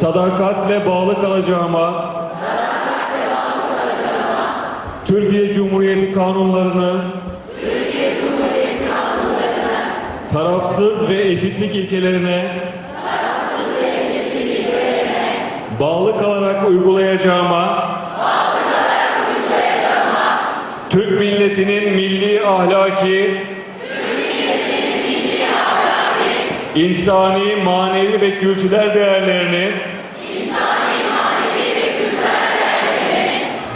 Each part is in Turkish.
sadakatle bağlı kalacağıma, Türkiye Cumhuriyeti kanunlarını, tarafsız ve eşitlik ilkelerine, bağlı kalarak uygulayacağıma, Türk milletinin milli ahlaki, insani, manevi ve kültürel değerlerini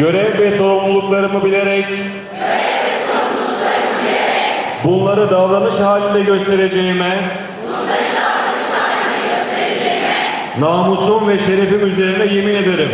görev ve sorumluluklarımı bilerek bunları davranış halinde göstereceğime namusum ve şerefim üzerine yemin ederim.